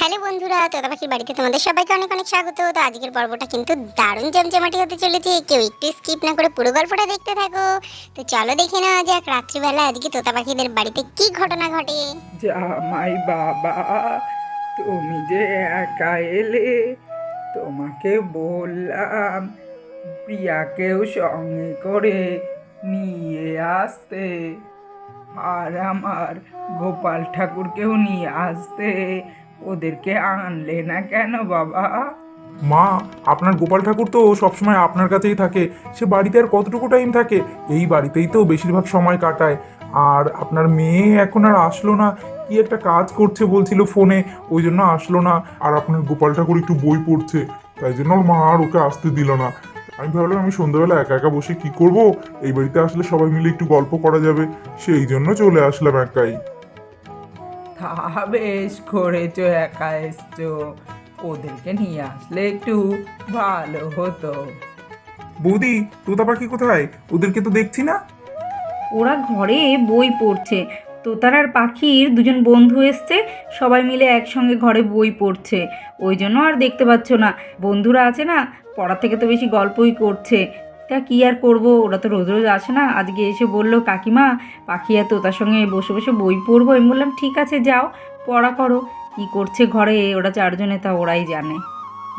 Hello বন্ধুরা তোতা পাখির বাড়িতে তোমাদের সবাইকে অনেক অনেক স্বাগত। তো আজকের পর্বটা কিন্তু দারুণ জমজমাটি হতে চলেছে। কেউ একটু স্কিপ না করে পুরো গল্পটা দেখতে থাকো। তো চলো দেখে নেওয়া যাক রাত্রিবেলা আজকে তোতা পাখিদের বাড়িতে কি ঘটনা ঘটে। জামাই বাবা, তুমি যে একা এলে, তোমাকে বললাম প্রিয়াকেও সঙ্গে করে নিয়ে আসতে আর আমার গোপাল ঠাকুরকেও নিয়ে আসতে। ওদেরকে আনলে না কেন বাবা? মা, আপনার গোপাল ঠাকুর তো সবসময় আপনার কাছেই থাকে। সে বাড়িতে আর কতটুকু টাইম থাকে? এই বাড়িতেই তো বেশিরভাগ সময় কাটায়। আর আপনার মেয়ে এখন আর আসলো না। কি একটা কাজ করছে বলছিল ফোনে, ওই জন্য আসলো না। আর আপনার গোপাল ঠাকুর একটু বই পড়ছে। তাই জন্য মা আর ওকে আসতে দিল না। আমি ভাবলাম আমি সন্ধ্যাবেলা একা একা বসে কি করব? এই বাড়িতে আসলে সবাই মিলে একটু গল্প করা যাবে। সেই জন্য চলে আসলাম একাই। তা বেশ করেছ একা এসছো। ওদেরকে নিয়ে আসলে একটু ভালো হতো। বৌদি তোতা পাখি কোথায়? ওদেরকে তো দেখছি না। ওরা ঘরে বই পড়ছে। তোতার আর পাখির দুজন বন্ধু এসছে সবাই মিলে একসঙ্গে ঘরে বই পড়ছে। ওই জন্য আর দেখতে পাচ্ছ না। বন্ধুরা আছে না পড়ার থেকে তো বেশি গল্পই করছে। তা কী আর করব? ওরা তো রোজ রোজ আসে না। আজকে এসে বলল, কাকিমা পাখি আর তোতার সঙ্গে বসে বসে বই পড়ব। আমি বললাম, ঠিক আছে, যাও, পড়া করো। কী করছে ঘরে? ওরা চারজনে তা ওরাই জানে।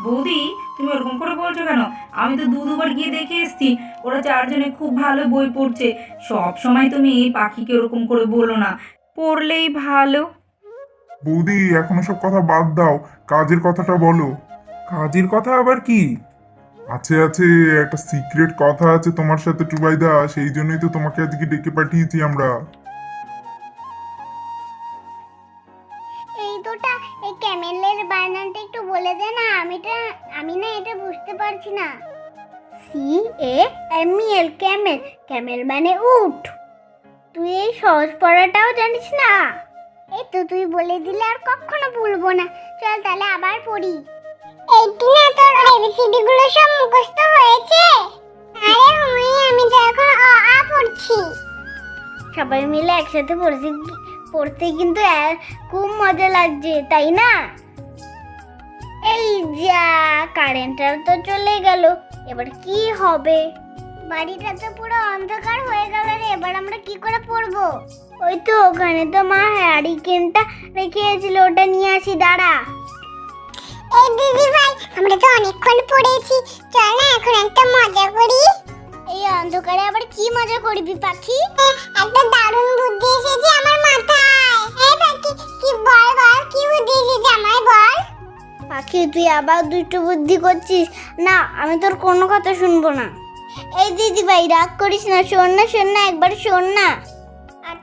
বৌদি, তুমি ওরকম করে বলছো কেন? আমি তো দু দুবার গিয়ে দেখে এসছি, ওরা চারজনে খুব ভালো বই পড়ছে। সব সময় তুমি এই পাখিকে ওরকম করে বলো না। পড়লেই ভালো। বৌদি, এখন সব কথা বাদ দাও। কাজের কথাটা বলো। কাজের কথা আবার কি? আছে আছে, একটা সিক্রেট কথা আছে তোমার সাথে, টুবাইদা। সেই জন্যই তো তোমাকে আজকে ডেকে পাঠিয়েছি আমরা। এই দুটা, এই ক্যামেলের বানানটা একটু বলে দে না, আমিটা, আমি না এটা বুঝতে পারছি না। C A M L camel. Camel মানে উট। তুই এই সহজ পড়াটাও জানিস না? এই তো তুই বলে দিলে আর কখনো ভুলবো না। চল তাহলে আবার পড়ি। এই তোরগুলো সব মুখস্থ হয়েছে। আরে আমি তো এখন অ, আ পড়ছি। সবাই মিলে একসাথে পড়ছি, পড়তে কিন্তু খুব মজা লাগছে, তাই না? এই যা কারেন্টটা তো চলে গেল, এবার কি হবে? বাড়িটা তো পুরো অন্ধকার হয়ে গেল রে, এবার আমরা কি করে পড়ব? ওই তো ওখানে তো মা হ্যারিকেনটা রেখেছিল ওটা নিয়ে আসি, দাঁড়া। আমরা তো অনেকক্ষণ পড়েছি। চল না এখন একটা মজা করি। এই অন্ধকারে আবার কি মজা করবি পাখি? একটা দারুণ বুদ্ধি এসেছে আমার মাথায়। এই পাখি কি বল বল কি বুদ্ধি এসেছে আমায় বল। পাখি তুই আবার দুটো বুদ্ধি করছিস? না আমি তোর কোনো কথা শুনব না। এই দিদি ভাই রাগ করিস না শোন না শোন না একবার শোন না।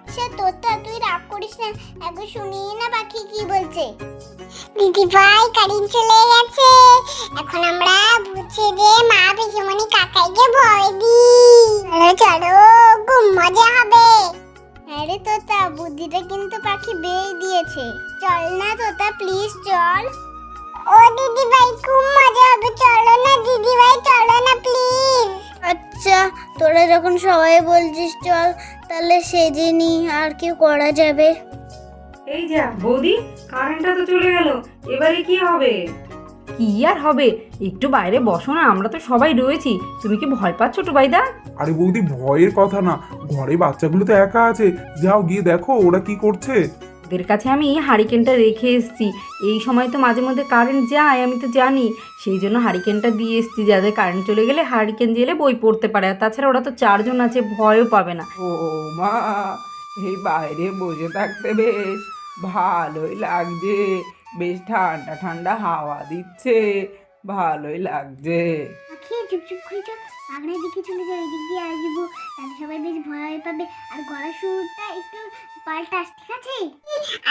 আচ্ছা তোতা তুই রাগ করিস না। একবার শুনি না পাখি কি বলছে। দিদি ভাই, কারেন্ট চলে গেছে। এখন আমরা বুঝছি যে মা পিসুমণি কাকাইকে ভয় দিই। চলো, খুব মজা হবে। আরে তোতা, বুদ্ধিটা কিন্তু পাখি বেয়ে দিয়েছে। চল না তোতা প্লিজ চল। ও দিদি ভাই, খুব মজা হবে। চলো না দিদি ভাই, চলো না প্লিজ আচ্ছা তোরা যখন সবাই বলছিস চল তাহলে সেজে নি আর কি করা যাবে। এই যা বৌদি কারেন্টটা তো চলে গেল। এবারে কি হবে? কি আর হবে? একটু বাইরে বসো না আমরা তো সবাই রয়েছি। তুমি কি ভয় পাচ্ছ টুবাইদা আরে বৌদি ভয়ের কথা না। ঘরে বাচ্চাগুলো তো একা আছে। যাও গিয়ে দেখো ওরা কি করছে। ওদের কাছে আমি হারিকেনটা রেখে এসেছি। এই সময় তো মাঝে মধ্যে কারেন্ট যায়, আমি তো জানি। সেই জন্য হারিকেনটা দিয়ে এসেছি, যাদের কারেন্ট চলে গেলে হারিকেন জেলে বই পড়তে পারে। আর তাছাড়া ওরা তো চারজন আছে, ভয়ও পাবে না। ও মা, এই বাইরে বসে থাকতে বেশ ভালোই লাগছে। বেশ ঠান্ডা ঠান্ডা হাওয়া দিচ্ছে, ভালোই লাগছে। খেয়ে চুপচুপ করে চল বাগানের দিকে চলে যাই এদিক দিয়ে আসব তাহলে সবাই বেশ ভয় পাবে আর গলার সুরটা একটু পাল্টাস ঠিক আছে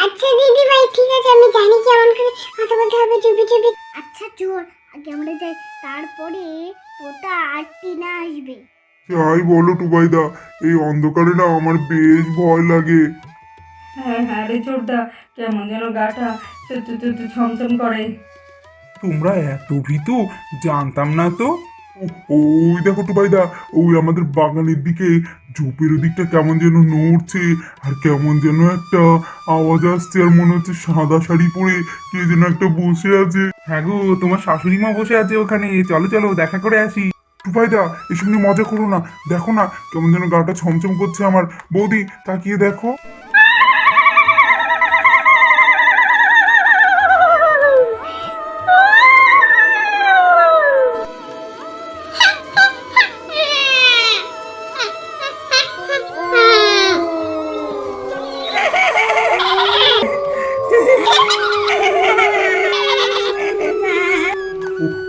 আচ্ছা দিদি ভাই ঠিক আছে আমি জানি কেমন করে কথা বলতে হবে চুপি চুপি আচ্ছা চোর আগে আমরা যাই তারপরে তোতা আর টিনা আসবে যাই বলো টুবাইদা এই অন্ধকারে না আমার বেশ ভয় লাগে হ্যাঁ হ্যাঁ রে চোরদা কেমন যেন গাটা ছমছম করে তোমরা এত ভীতু, জানতাম না তো? ওই দেখো টুপাইদা ওই আমাদের বাগানের দিকে, ঝোপের দিকটা কেমন যেন নড়ছে, আর কেমন যেন একটা আওয়াজ আসছে, আর মনে হচ্ছে সাদা শাড়ি পরে কে যেন একটা বসে আছে। হ্যাঁ গো, তোমার শাশুড়ি মা বসে আছে ওখানে, চলো চলো, দেখা করে আসি। টুপাইদা এসব নিয়ে মজা করো না, দেখো না কেমন যেন গাটা ছমছম করছে আমার। বৌদি, তাকিয়ে দেখো।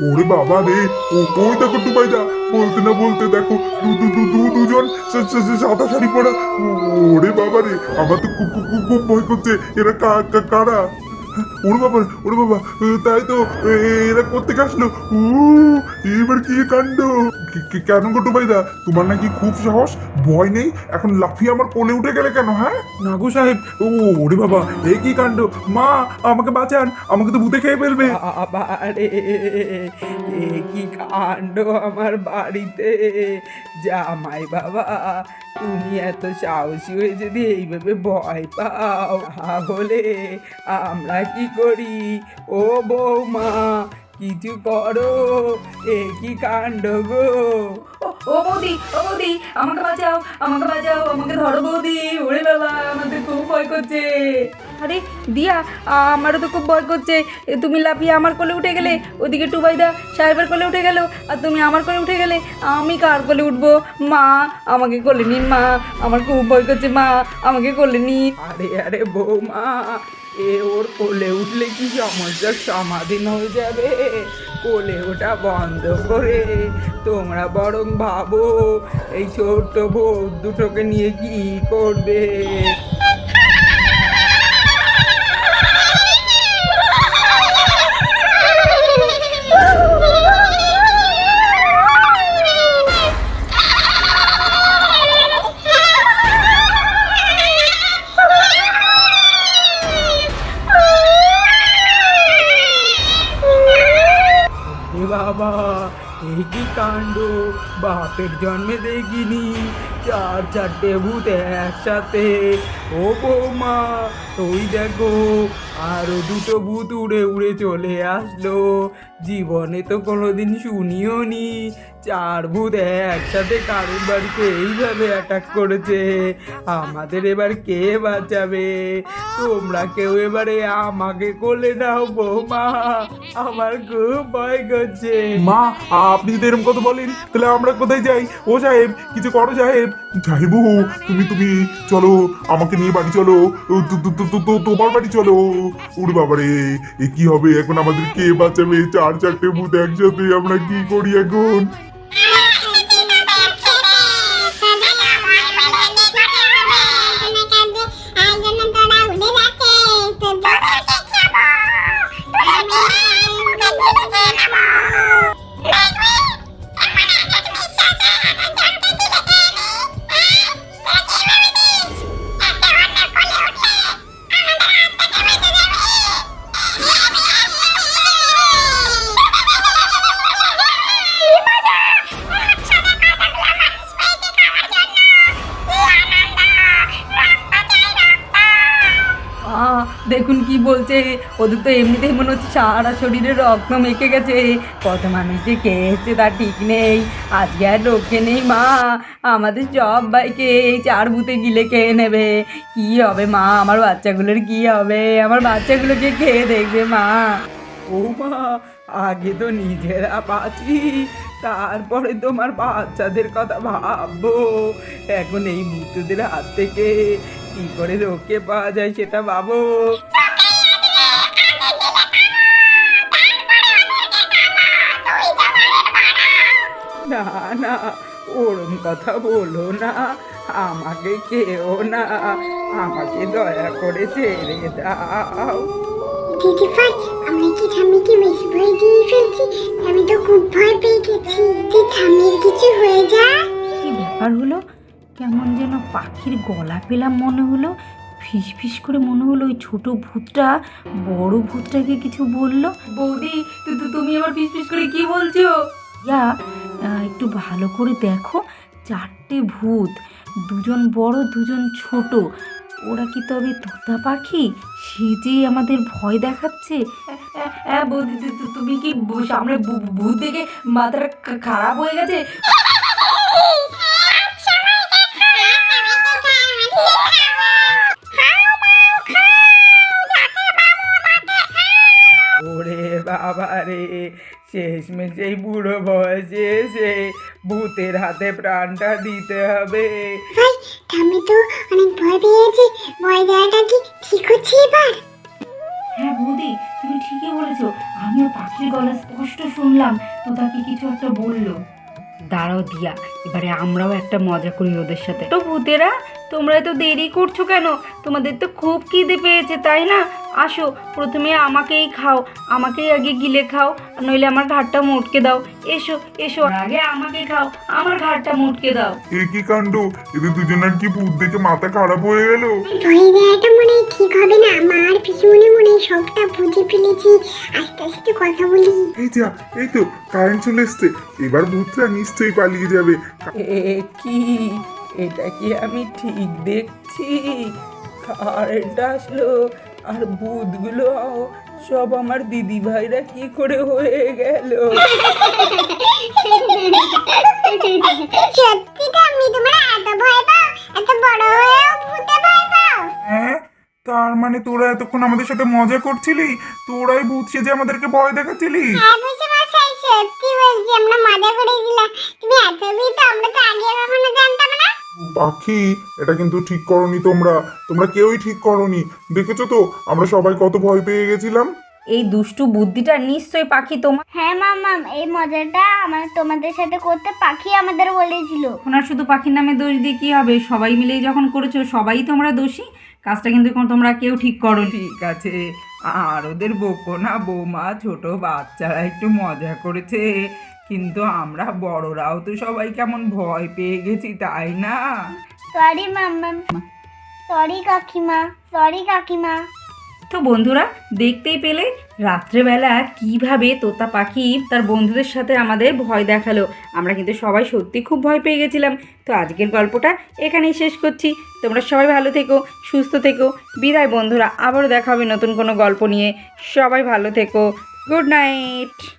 ওরে বাবা রে ওই দেখো টুপাইদা বলতে না বলতে দেখো দুজন সাদা শাড়ি পরা ওরে বাবা রে, আমার তো খুব খুব খুব- ভয় করছে, এরা কারা? ওরে বাবা ওরে বাবা, তাই তো এরা করতে আসলো? ও এবার কি কাণ্ড? কেন গো টুপাইদা? তোমার নাকি খুব সাহস? ভয় নেই? এখন লাফিয়ে আমার কোলে উঠে গেলে কেন হ্যাঁ? নাগু সাহেব ও ওরে বাবা এ কি কাণ্ড? মা আমাকে বাঁচান আমাকে তো ভূতে খেয়ে ফেলবে। আরে এ কি কাণ্ড আমার বাড়িতে? জামাই বাবা তুমি এত সাহসী হয়ে যদি এইভাবে ভয় পাও তাহলে আমরা কি করি? ও বৌমা কিছু করো? এ কি কাণ্ড গো? ও ও বৌদি ও বৌদি আমাকে বাঁচাও আমাকে বাঁচাও আমাকে ধরো বৌদি ওরে বাবা আমাদের খুব ভয় করছে। আরে দিয়া আমারও তো খুব ভয় করছে। তুমি লাফিয়ে আমার কোলে উঠে গেলে ওদিকে টুবাইদা সাহেবের কোলে উঠে গেল আর তুমি আমার কোলে উঠে গেলে আমি কার কোলে উঠবো? মা আমাকে কোলে নিন মা আমার খুব ভয় করছে মা আমাকে কোলে নিন। আরে আরে বৌমা এ ওর কোলে উঠলে কি সমস্যার সমাধান হয়ে যাবে? কোলে ওটা বন্ধ করে তোমরা বরং ভাবো, এই ছোট্ট ভোট দুটোকে নিয়ে কি করবে? বাপের জন্মে দেখিনি চার চারটে ভূত একসাথে ও বৌমা, ওই দেখো, আরও দুটো ভূত উড়ে উড়ে চলে আসলো। জীবনে তো কোনোদিন শুনিও নি, চার ভূত একসাথে কারোর বাড়িতে এইভাবে অ্যাটাক করেছে। আমাদের এবার কে বাঁচাবে? তোমরা কেউ এবারে আমাকে কোলে নাও বৌমা, আমার খুব ভয় করছে। মা, আপনি যদি এরকম কথা বলেন, তাহলে আমরা কোথায় যাই? ও সাহেব, কিছু করো সাহেব। ও, তুমি তুমি চলো আমাকে নিয়ে বাড়ি চলো। তোমার বাড়ি চলো। উড় বাবারে এ কি হবে? এখন আমাদের কে বাঁচাবে? চার চারটে ভূত একসাথে আমরা কি করি এখন? দেখুন কি বলছে। ওদের তো এমনিতেই মনে হচ্ছে সারা শরীরে রক্ত মেখে গেছে। কত মানুষ যে খেয়ে এসছে তার ঠিক নেই। আজকে আর রক্ষে নেই মা। আমাদের সব এই চার বুতে গিলে খেয়ে নেবে। কি হবে মা? আমার বাচ্চাগুলোর কি হবে? আমার বাচ্চাগুলোকে খেয়ে দেখবে মা। ও মা, আগে তো নিজেরা বাঁচি, তারপরে তোমার বাচ্চাদের কথা ভাববো। এখন এই ভূতদের হাত থেকে কি করে রক্ষে পাওয়া যায় সেটা ভাবো। না না ওরম কথা বলো না আমাকে কেও না আমাকে দয়া করে ছেড়ে দাও। দিদি ভাই আমরা কি ঠাম্মিকে বেশি ভয় দিয়ে ফেলছি? আমি তো খুব ভয় পেয়ে গেছি। তুই ঠাম্মির কিছু হয়ে যা কি ব্যাপার হলো? কেমন যেন পাখির গলা পেলাম মনে হলো। ফিস ফিস করে মনে হলো ওই ছোট ভূতটা বড় ভূতটাকে কিছু বলল। বৌদি তুমি আবার ফিস ফিস করে কি বলছো? ইয়া একটু ভালো করে দেখো চারটে ভূত দুজন বড় দুজন ছোট। ওরা কি তবে তোতা পাখি? সেজেই আমাদের ভয় দেখাচ্ছে। হ্যাঁ বৌদি তুমি কি সামনে ভূত দেখে মাথাটা খারাপ হয়ে গেছে? ওরে বাবা রে শেষমেশ এই বুড়ো বয়সে এসে ভূতের হাতে প্রাণটা দিতে হবে। আমি তো অনেক ভয় পেয়েছি। ভয় দেওয়াটা কি ঠিক হচ্ছে এবার? হ্যাঁ বৌদি তুমি ঠিকই বলেছ। আমিও পাখির গলা স্পষ্ট শুনলাম তো তাকে কিছু একটা বলল। দাঁড়াও দিয়া এবারে আমরাও একটা মজা করি ওদের সাথে। তো ভূতেরা তোমরা তো দেরি করছ কেন? তোমাদের তো খুব খিদে পেয়েছে তাই না? আসো প্রথমে আমাকেই খাও আমাকেই আগে গিলে খাও নইলে আমার ঘাটটা মোটকে দাও। এসো এসো আগে আমাকে খাও আমার ঘাটটা মোটকে দাও। এ কি কাণ্ড? এদের দুজনের কি ভূত দেখে মাথা খারাপ হয়ে গেল? ভয় দেওয়াটা মনে হয় ঠিক হবে না। মার পিছনে মনে হয় সবটা বুঝে ফেলেছি। আস্তে আস্তে কথা বলি। এই যা এই তো কারেন্ট চলে এসছে। এবার ভূতরা নিশ্চয়ই পালিয়ে যাবে। এ কি? এটা কি আমি ঠিক দেখছি? কারেন্ট আসলো। আর ভূতগুলো সব আমার দিদি ভাইরা কি করে হয়ে গেল? সত্যি আমি তোমরা এত ভয় পাও এত বড় হয়েও ভূতে ভয় পাও। হ্যাঁ তার মানে তোরা এতক্ষণ আমাদের সাথে মজা করছিলি? তোরাই ভূত সেজে আমাদেরকে ভয় দেখাচ্ছিলি? হ্যাঁ সত্যি বলছি আমরা মজা করেছিলাম। তুমি এত তো আমরা তো আগে কখনো জানতাম না। পাখি এটা কিন্তু ঠিক করনি তোমরা। তোমরা কেউই ঠিক করনি। দেখেছ তো আমরা সবাই কত ভয় পেয়ে গেছিলাম। এই দুষ্টু বুদ্ধিটা নিশ্চয়ই পাখি তোমার হ্যাঁ মামাম এই মজাটা আমার তোমাদের সাথে করতে পাখি আমাদের বলেছিল। ওনার শুধু পাখির নামে দোষ দিয়ে কি হবে? সবাই মিলেই যখন করেছ সবাই তোমরা দোষী। কাজটা কিন্তু এখন তোমরা কেউ ঠিক করো ঠিক আছে আর ওদের বকো না বৌমা ছোট বাচ্চারা একটু মজা করেছে। কিন্তু আমরা বড়রাও তো সবাই কেমন ভয় পেয়ে গেছি তাই না? সরি মাম্মাম সরি কাকিমা। সরি কাকিমা। তো বন্ধুরা দেখতেই পেলে রাত্রেবেলা কীভাবে তোতা পাখি তার বন্ধুদের সাথে আমাদের ভয় দেখাল। আমরা কিন্তু সবাই সত্যি খুব ভয় পেয়ে গেছিলাম। তো আজকের গল্পটা এখানেই শেষ করছি। তোমরা সবাই ভালো থেকো সুস্থ থেকো। বিদায় বন্ধুরা আবারও দেখা হবে নতুন কোনো গল্প নিয়ে। সবাই ভালো থেকো। Good night